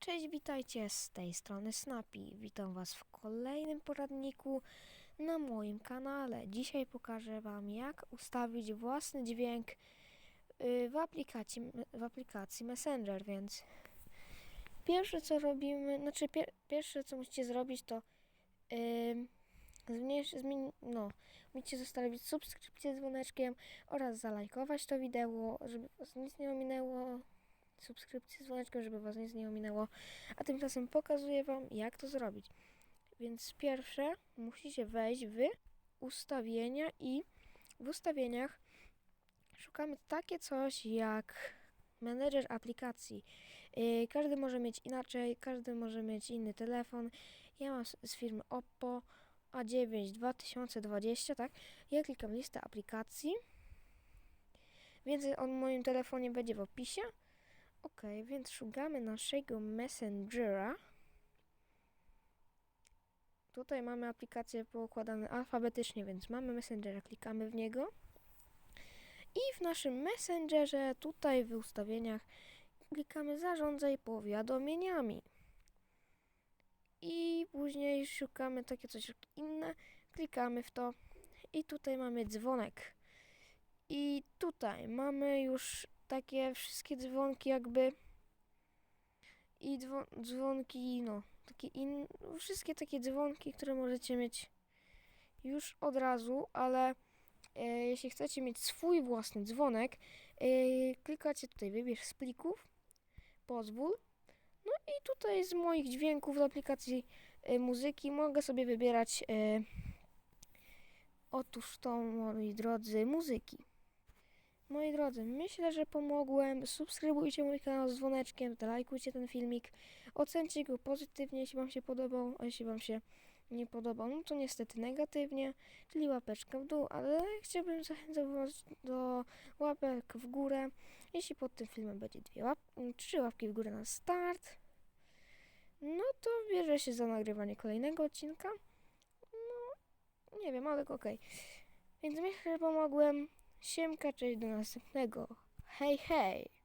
Cześć, witajcie z tej strony Snappy. Witam Was w kolejnym poradniku na moim kanale. Dzisiaj pokażę Wam, jak ustawić własny dźwięk y, w aplikacji, w aplikacji Messenger, więc pierwsze co robimy, znaczy pier, pierwsze co musicie zrobić to yy, zmniejsz, zmień, no, musicie zostawić subskrypcję z dzwoneczkiem oraz zalajkować to wideo, żeby nic nie ominęło subskrypcję z dzwoneczkiem, żeby Was nic nie ominęło. A tymczasem pokazuję Wam, jak to zrobić. Więc pierwsze musicie wejść w ustawienia i w ustawieniach szukamy takie coś jak menedżer aplikacji. Yy, każdy może mieć inaczej, każdy może mieć inny telefon. Ja mam z, z firmy Oppo A9 2020, tak? Ja klikam listę aplikacji. Więcej o moim telefonie będzie w opisie. Ok, więc szukamy naszego Messengera. Tutaj mamy aplikacje poukładane alfabetycznie, więc mamy Messengera, klikamy w niego. I w naszym Messengerze, tutaj w ustawieniach, klikamy zarządzaj powiadomieniami. I później szukamy takie coś inne, klikamy w to i tutaj mamy dzwonek. I tutaj mamy już takie wszystkie dzwonki jakby i dzwon, dzwonki, no, takie in, wszystkie takie dzwonki, które możecie mieć już od razu, ale e, jeśli chcecie mieć swój własny dzwonek, e, klikacie tutaj wybierz z plików, pozwól, no i tutaj z moich dźwięków z aplikacji e, muzyki mogę sobie wybierać e, otóż to, moi drodzy, muzyki. Moi drodzy, myślę, że pomogłem. Subskrybujcie mój kanał z dzwoneczkiem, lajkujcie ten filmik, ocencie go pozytywnie, jeśli Wam się podobał, a jeśli Wam się nie podobał, no to niestety negatywnie, czyli łapeczkę w dół, ale chciałbym zachęcać Was do łapek w górę. Jeśli pod tym filmem będzie dwie łap trzy łapki w górę na start, no to bierze się za nagrywanie kolejnego odcinka. No, nie wiem, ale okej. Więc myślę, że pomogłem. Siemka, cześć, do następnego. Hej, hej!